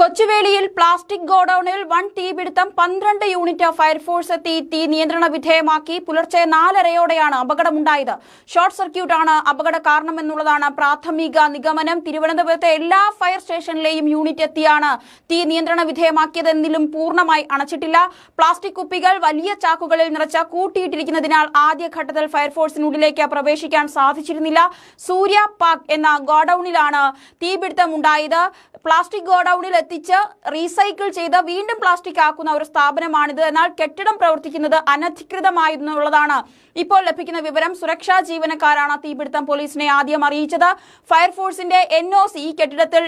കൊച്ചുവേളിയിൽ plastic ഗോഡൌണിൽ one തീപിടുത്തം പന്ത്രണ്ട് unit fire force എത്തി. തീ നിയന്ത്രണ വിധേയമാക്കി. പുലർച്ചെ നാലരയോടെയാണ് അപകടമുണ്ടായത്. ഷോർട്ട് സർക്യൂട്ടാണ് അപകട കാരണമെന്നുള്ളതാണ് പ്രാഥമിക നിഗമനം. തിരുവനന്തപുരത്തെ എല്ലാ ഫയർ സ്റ്റേഷനിലെയും യൂണിറ്റ് എത്തിയാണ് തീ നിയന്ത്രണ വിധേയമാക്കിയതെന്നിലും പൂർണമായി അണച്ചിട്ടില്ല. പ്ലാസ്റ്റിക് കുപ്പികൾ വലിയ ചാക്കുകളിൽ നിറച്ച കൂട്ടിയിട്ടിരിക്കുന്നതിനാൽ ആദ്യഘട്ടത്തിൽ ഫയർഫോഴ്സിനുള്ളിലേക്ക് പ്രവേശിക്കാൻ സാധിച്ചിരുന്നില്ല. സൂര്യ പാക് എന്ന ഗോഡൌണിലാണ് തീപിടുത്തം ഉണ്ടായത് പ്ലാസ്റ്റിക് ഗോഡൌണിൽ എത്തിച്ച് റീസൈക്കിൾ ചെയ്ത് വീണ്ടും പ്ലാസ്റ്റിക് ആക്കുന്ന ഒരു സ്ഥാപനമാണിത്. എന്നാൽ കെട്ടിടം പ്രവർത്തിക്കുന്നത് അനധികൃതമായിരുന്നുള്ളതാണ്. ഇപ്പോൾ ലഭിക്കുന്ന വിവരം സുരക്ഷാ ജീവനക്കാരാണ് തീപിടുത്തം പോലീസിനെ ആദ്യം അറിയിച്ചത്. ഫയർഫോഴ്സിന്റെ എൻ ഒ സി ഈ കെട്ടിടത്തിൽ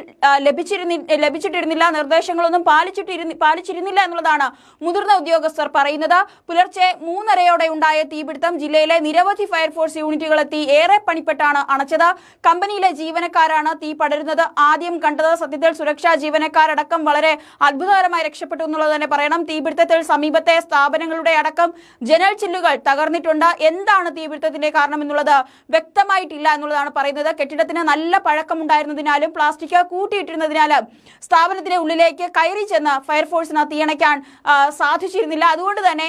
ലഭിച്ചിട്ടിരുന്നില്ല. നിർദ്ദേശങ്ങളൊന്നും പാലിച്ചിരുന്നില്ല എന്നുള്ളതാണ് മുതിർന്ന ഉദ്യോഗസ്ഥർ പറയുന്നത്. പുലർച്ചെ മൂന്നരയോടെ ഉണ്ടായ തീപിടുത്തം ജില്ലയിലെ നിരവധി ഫയർഫോഴ്സ് യൂണിറ്റുകളെത്തി ഏറെ പണിപ്പെട്ടാണ് അണച്ചത്. കമ്പനിയിലെ ജീവനക്കാരാണ് തീ പടരുന്നത്. ആദ്യം കണ്ടത് സത്യത്തിൽ സുരക്ഷാ ജീവനക്കാരടക്കം വളരെ അത്ഭുതകരമായി രക്ഷപ്പെട്ടു എന്നുള്ളത് തന്നെ പറയണം. തീപിടുത്തത്തിൽ സമീപത്തെ സ്ഥാപനങ്ങളുടെ അടക്കം ജനൽ ചില്ലുകൾ തകർന്നിട്ടുണ്ട്. എന്താണ് തീപിടുത്തത്തിന്റെ കാരണം എന്നുള്ളത് വ്യക്തമായിട്ടില്ല എന്നുള്ളതാണ് പറയുന്നത്. കെട്ടിടത്തിന് നല്ല പഴക്കമുണ്ടായിരുന്നതിനാലും പ്ലാസ്റ്റിക് കൂട്ടിയിട്ടിരുന്നതിനാലും സ്ഥാപനത്തിന്റെ ഉള്ളിലേക്ക് കയറി ചെന്ന് ഫയർഫോഴ്സിന് തീയണയ്ക്കാൻ സാധിച്ചിരുന്നില്ല. അതുകൊണ്ട് തന്നെ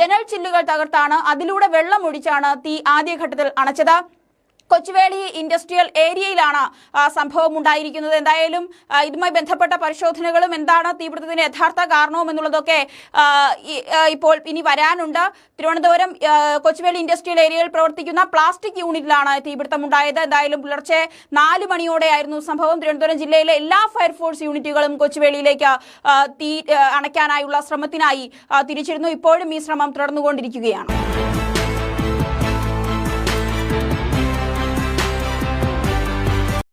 ജനൽ ചില്ലുകൾ തകർത്താണ്. അതിലൂടെ വെള്ളം ഒഴിച്ചാണ് തീ ആദ്യഘട്ടത്തിൽ അണച്ചത്. കൊച്ചുവേളി ഇൻഡസ്ട്രിയൽ ഏരിയയിലാണ് സംഭവം ഉണ്ടായിരിക്കുന്നത്. എന്തായാലും ഇതുമായി ബന്ധപ്പെട്ട പരിശോധനകളും എന്താണ് തീപിടുത്തത്തിന് യഥാർത്ഥ കാരണവും എന്നുള്ളതൊക്കെ ഇപ്പോൾ ഇനി വരാനുണ്ട്. തിരുവനന്തപുരം കൊച്ചുവേളി ഇൻഡസ്ട്രിയൽ ഏരിയയിൽ പ്രവർത്തിക്കുന്ന പ്ലാസ്റ്റിക് യൂണിറ്റിലാണ് തീപിടുത്തം ഉണ്ടായത് എന്തായാലും പുലർച്ചെ നാല് മണിയോടെയായിരുന്നു സംഭവം. തിരുവനന്തപുരം ജില്ലയിലെ എല്ലാ ഫയർഫോഴ്സ് യൂണിറ്റുകളും കൊച്ചുവേളിയിലേക്ക് തീ അണയ്ക്കാനായുള്ള ശ്രമത്തിനായി തിരിച്ചിരുന്നു. ഇപ്പോഴും ഈ ശ്രമം തുടർന്നുകൊണ്ടിരിക്കുകയാണ്.